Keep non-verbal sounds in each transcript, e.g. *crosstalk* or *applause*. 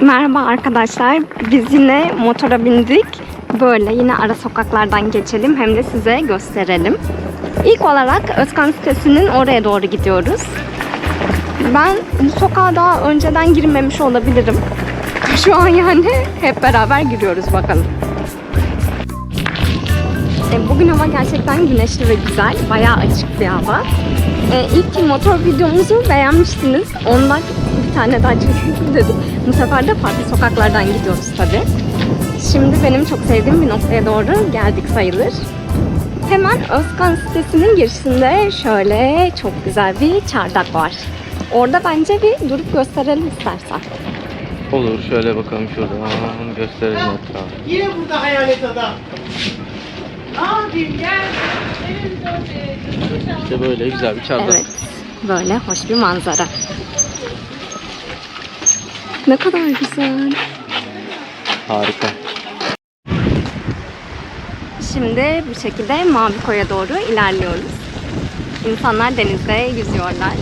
Merhaba arkadaşlar. Biz yine motora bindik. Böyle yine ara sokaklardan geçelim hem de size gösterelim. İlk olarak Özkan sitesinin oraya doğru gidiyoruz. Ben bu sokağa daha önceden girmemiş olabilirim. *laughs* Şu an yani hep beraber giriyoruz bakalım. E, Bugün hava gerçekten güneşli ve güzel. Bayağı açık bir hava. E, ilk motor videomuzu beğenmiştiniz. Ondan bir tane daha çekelim dedik. Bu sefer de farklı sokaklardan gidiyoruz tabii. Şimdi benim çok sevdiğim bir noktaya doğru geldik sayılır. Hemen Özkan sitesinin girişinde şöyle çok güzel bir çardak var. Orada bence bir durup gösterelim istersen. Olur şöyle bakalım şuradan gösterelim hatta. Yine burada hayalet adam. Abim gel. İşte böyle güzel bir çardak. Evet. Böyle hoş bir manzara. Ne kadar güzel. Harika. Şimdi bu şekilde Mavi Koy'a doğru ilerliyoruz. İnsanlar denizde yüzüyorlar.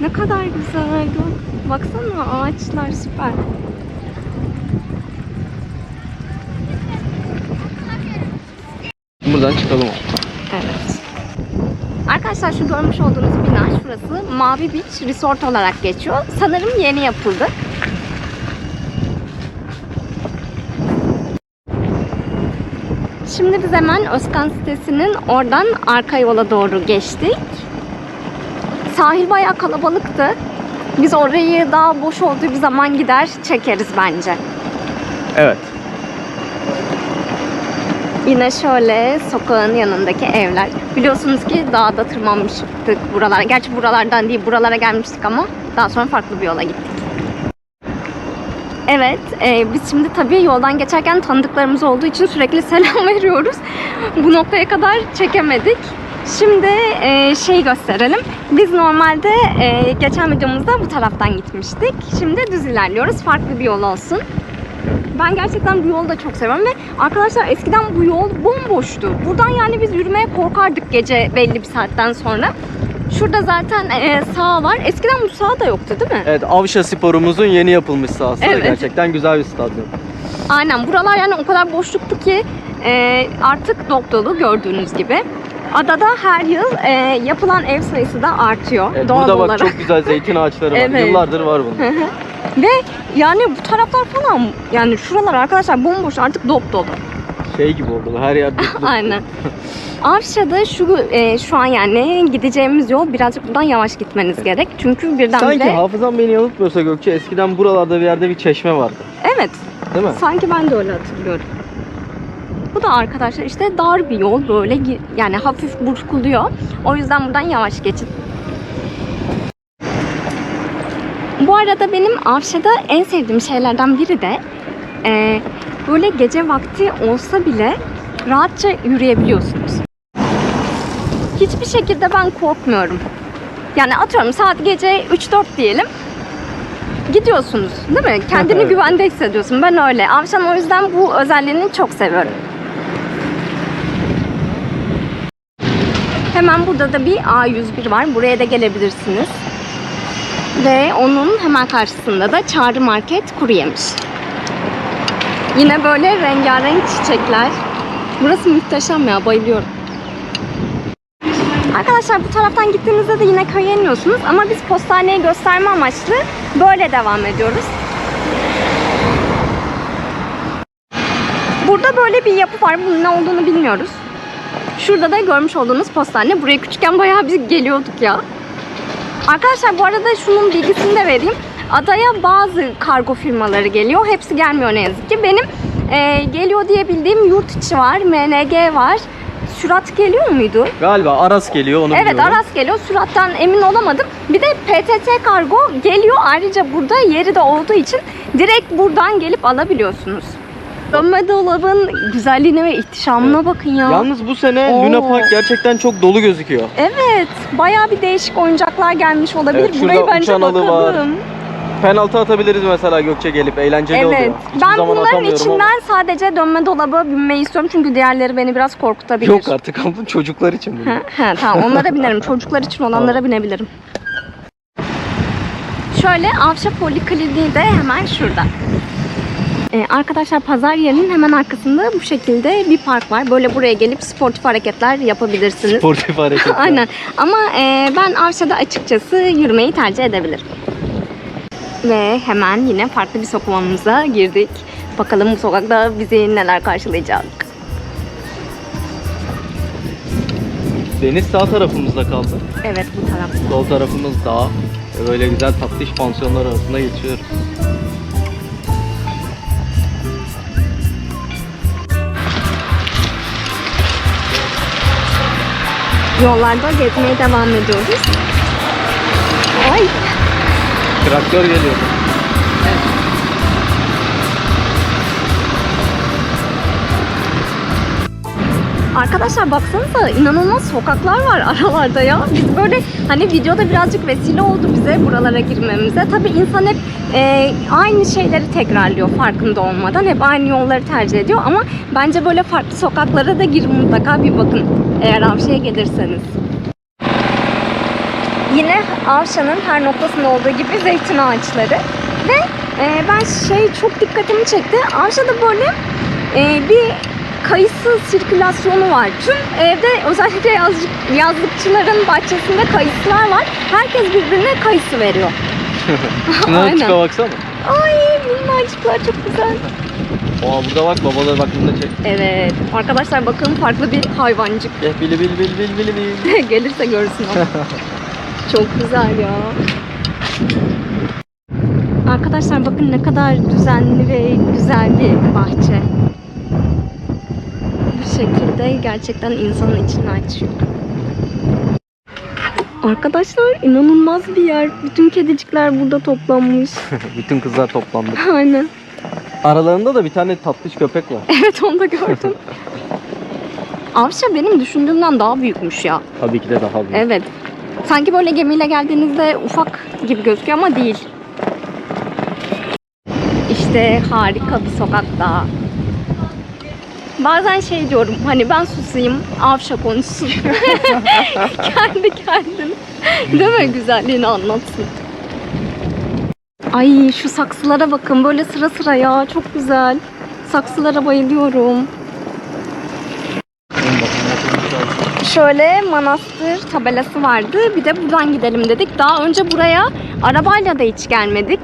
Ne kadar güzel. Baksana ağaçlar süper. Buradan çıkalım. Evet. Arkadaşlar şu görmüş olduğunuz bina şurası Mavi Beach Resort olarak geçiyor. Sanırım yeni yapıldı. Şimdi biz hemen Özkan sitesinin oradan arka yola doğru geçtik. Sahil bayağı kalabalıktı. Biz orayı daha boş olduğu bir zaman gider çekeriz bence. Evet. Yine şöyle sokağın yanındaki evler. Biliyorsunuz ki dağda tırmanmıştık buralara. Gerçi buralardan değil buralara gelmiştik ama daha sonra farklı bir yola gittik. Evet, e, biz şimdi tabii yoldan geçerken tanıdıklarımız olduğu için sürekli *laughs* selam veriyoruz. Bu noktaya kadar çekemedik. Şimdi e, şey gösterelim. Biz normalde e, geçen videomuzda bu taraftan gitmiştik. Şimdi düz ilerliyoruz. Farklı bir yol olsun. Ben gerçekten bu yolu da çok seviyorum ve arkadaşlar eskiden bu yol bomboştu. Buradan yani biz yürümeye korkardık gece belli bir saatten sonra. Şurada zaten e, sağ var. Eskiden bu sağ da yoktu değil mi? Evet Avşa sporumuzun yeni yapılmış sahası. Evet. Gerçekten güzel bir stadyum. Aynen buralar yani o kadar boşluktu ki e, artık dop dolu gördüğünüz gibi. Adada her yıl e, yapılan ev sayısı da artıyor Evet, doğal burada bak olarak. çok güzel zeytin ağaçları var. *laughs* Evet. Yıllardır var bunun. Ve yani bu taraflar falan yani şuralar arkadaşlar bomboş artık dop dolu. şey gibi oldu. Her yer dutlu. *laughs* Aynen. Avşa'da şu e, şu an yani gideceğimiz yol birazcık buradan yavaş gitmeniz gerek. Çünkü birdenbire... Sanki hafızam beni yanıltmıyorsa Gökçe eskiden buralarda bir yerde bir çeşme vardı. Evet. Değil mi? Sanki ben de öyle hatırlıyorum. Bu da arkadaşlar işte dar bir yol böyle yani hafif burkuluyor. O yüzden buradan yavaş geçin. Bu arada benim Avşa'da en sevdiğim şeylerden biri de e, böyle gece vakti olsa bile rahatça yürüyebiliyorsunuz. Hiçbir şekilde ben korkmuyorum. Yani atıyorum saat gece 3-4 diyelim. Gidiyorsunuz değil mi? Kendini güvende hissediyorsun. Ben öyle. Avşan o yüzden bu özelliğini çok seviyorum. Hemen burada da bir A101 var. Buraya da gelebilirsiniz. Ve onun hemen karşısında da Çağrı Market kuru yemiş. Yine böyle rengarenk çiçekler. Burası muhteşem ya bayılıyorum. Arkadaşlar bu taraftan gittiğinizde de yine köye iniyorsunuz ama biz postaneyi gösterme amaçlı böyle devam ediyoruz. Burada böyle bir yapı var. Bunun ne olduğunu bilmiyoruz. Şurada da görmüş olduğunuz postane. Buraya küçükken bayağı biz geliyorduk ya. Arkadaşlar bu arada şunun bilgisini de vereyim. Adaya bazı kargo firmaları geliyor. Hepsi gelmiyor ne yazık ki. Benim e, geliyor diye bildiğim yurt içi var, MNG var. Sürat geliyor muydu? Galiba Aras geliyor onu Evet biliyorum. Aras geliyor. Sürattan emin olamadım. Bir de PTT kargo geliyor. Ayrıca burada yeri de olduğu için direkt buradan gelip alabiliyorsunuz. Dönme dolabın güzelliğine ve ihtişamına bakın ya. Yalnız bu sene Oo. Luna Park gerçekten çok dolu gözüküyor. Evet. Bayağı bir değişik oyuncaklar gelmiş olabilir. Evet, Burayı bence alı var. bakalım. Penaltı atabiliriz mesela Gökçe gelip eğlenceli Evet. oluyor. Hiçbir Ben bunların içinden ama. sadece dönme dolaba binmeyi istiyorum. Çünkü diğerleri beni biraz korkutabilir. Yok artık bu çocuklar için bu. Ha, ha, tamam onlara *laughs* binerim. Çocuklar için olanlara binebilirim. Şöyle Şöyle Avşa Polikliniği de hemen şurada. Ee, arkadaşlar pazar yerinin hemen arkasında bu şekilde bir park var. Böyle buraya gelip sportif hareketler yapabilirsiniz. Sportif hareket. *laughs* Aynen. Ama e, ben Avşa'da açıkçası yürümeyi tercih edebilirim. Ve hemen yine farklı bir sokağımıza girdik. Bakalım bu sokakta bizi neler karşılayacak. Deniz sağ tarafımızda kaldı. Evet bu taraf. Sol tarafımız dağ. Böyle güzel tatlış pansiyonlar arasında geçiyoruz. Yollarda gezmeye devam ediyoruz. Ay Traktör geliyor. Arkadaşlar baksanıza inanılmaz sokaklar var aralarda ya. Biz böyle hani videoda birazcık vesile oldu bize buralara girmemize. Tabii insan hep e, aynı şeyleri tekrarlıyor farkında olmadan. Hep aynı yolları tercih ediyor ama bence böyle farklı sokaklara da girin mutlaka bir bakın eğer Avşa'ya gelirseniz. Yine Avşa'nın her noktasında olduğu gibi zeytin ağaçları. Ve e, ben şey çok dikkatimi çekti. Avşa'da böyle e, bir kayısı sirkülasyonu var. Tüm evde özellikle yazlık, yazlıkçıların bahçesinde kayısılar var. Herkes birbirine kayısı veriyor. *laughs* Şuna *laughs* Aynen. çıka baksana. Ay minnacıklar çok güzel. Aa burada bak babalar bak bunu da çek. Evet. Arkadaşlar bakın farklı bir hayvancık. Gel bili bil bil bil bil bil. *laughs* Gelirse görsün o. *laughs* Çok güzel ya. Arkadaşlar bakın ne kadar düzenli ve güzel bir bahçe. Bu şekilde gerçekten insanın içini açıyor. Arkadaşlar inanılmaz bir yer. Bütün kedicikler burada toplanmış. *laughs* Bütün kızlar toplandı. Aynen. Aralarında da bir tane tatlış köpek var. *laughs* Evet onu da gördüm. Avşa benim düşündüğümden daha büyükmüş ya. Tabii ki de daha büyük. Evet. Sanki böyle gemiyle geldiğinizde ufak gibi gözüküyor ama değil. İşte harika bir sokak daha. Bazen şey diyorum hani ben susayım avşa konuşsun. *laughs* Kendi kendine. Değil mi güzelliğini anlatsın. Ay şu saksılara bakın böyle sıra sıra ya çok güzel. Saksılara bayılıyorum. Şöyle manastır tabelası vardı. Bir de buradan gidelim dedik. Daha önce buraya arabayla da hiç gelmedik.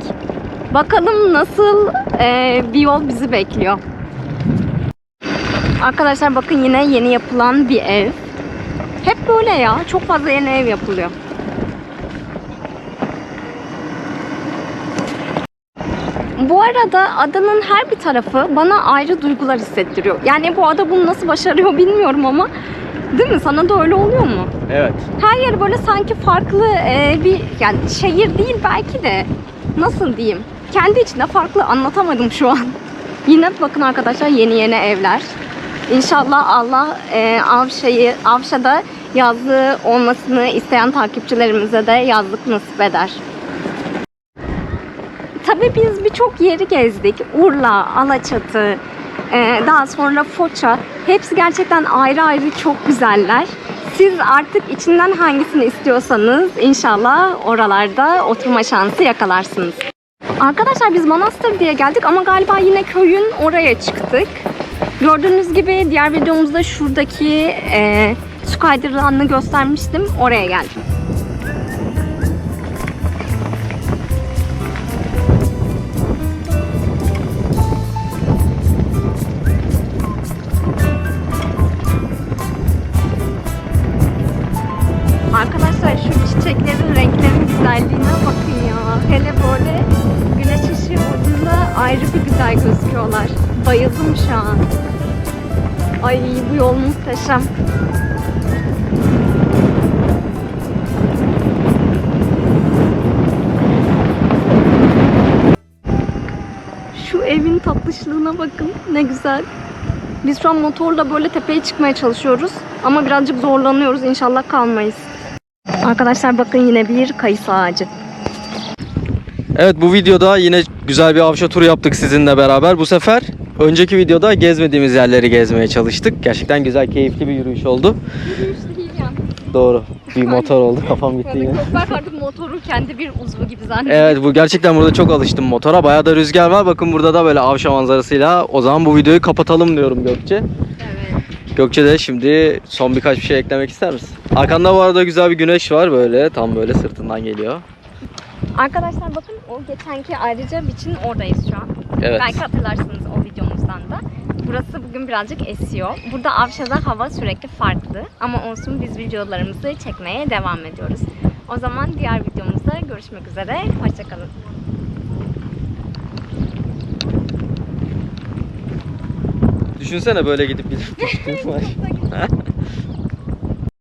Bakalım nasıl e, bir yol bizi bekliyor. Arkadaşlar bakın yine yeni yapılan bir ev. Hep böyle ya. Çok fazla yeni ev yapılıyor. Bu arada adanın her bir tarafı bana ayrı duygular hissettiriyor. Yani bu ada bunu nasıl başarıyor bilmiyorum ama değil mi? Sana da öyle oluyor mu? Evet. Her yer böyle sanki farklı e, bir yani şehir değil belki de nasıl diyeyim? Kendi içinde farklı anlatamadım şu an. *laughs* Yine bakın arkadaşlar yeni yeni evler. İnşallah Allah e, Avşa'yı Avşa'da yazlığı olmasını isteyen takipçilerimize de yazlık nasip eder. Tabii biz birçok yeri gezdik. Urla, Alaçatı, e, daha sonra Foça. Hepsi gerçekten ayrı ayrı çok güzeller. Siz artık içinden hangisini istiyorsanız inşallah oralarda oturma şansı yakalarsınız. Arkadaşlar biz Manastır diye geldik ama galiba yine köyün oraya çıktık. Gördüğünüz gibi diğer videomuzda şuradaki e, su kaydıranını göstermiştim. Oraya geldim. Şu an. Ay bu yol muhteşem. Şu evin tatlışlığına bakın ne güzel. Biz şu an motorla böyle tepeye çıkmaya çalışıyoruz. Ama birazcık zorlanıyoruz. İnşallah kalmayız. Arkadaşlar bakın yine bir kayısı ağacı. Evet bu videoda yine güzel bir avşa turu yaptık sizinle beraber. Bu sefer önceki videoda gezmediğimiz yerleri gezmeye çalıştık. Gerçekten güzel, keyifli bir yürüyüş oldu. Yürüyüş değil yani. doğru. Bir motor oldu kafam gitti yine. Köpek artık motoru kendi bir uzvu gibi zannediyor. Evet bu gerçekten burada çok alıştım motora. Bayağı da rüzgar var. Bakın burada da böyle avşa manzarasıyla. O zaman bu videoyu kapatalım diyorum Gökçe. Evet. Gökçe de şimdi son birkaç bir şey eklemek ister misin? Arkanda bu arada güzel bir güneş var böyle. Tam böyle sırtından geliyor. Arkadaşlar bakın o geçenki ayrıca biçin oradayız şu an. Evet. Belki hatırlarsınız o videomuzdan da. Burası bugün birazcık esiyor. Burada Avşa'da hava sürekli farklı. Ama olsun biz videolarımızı çekmeye devam ediyoruz. O zaman diğer videomuzda görüşmek üzere. Hoşçakalın. Düşünsene böyle gidip gidip. *laughs* *laughs*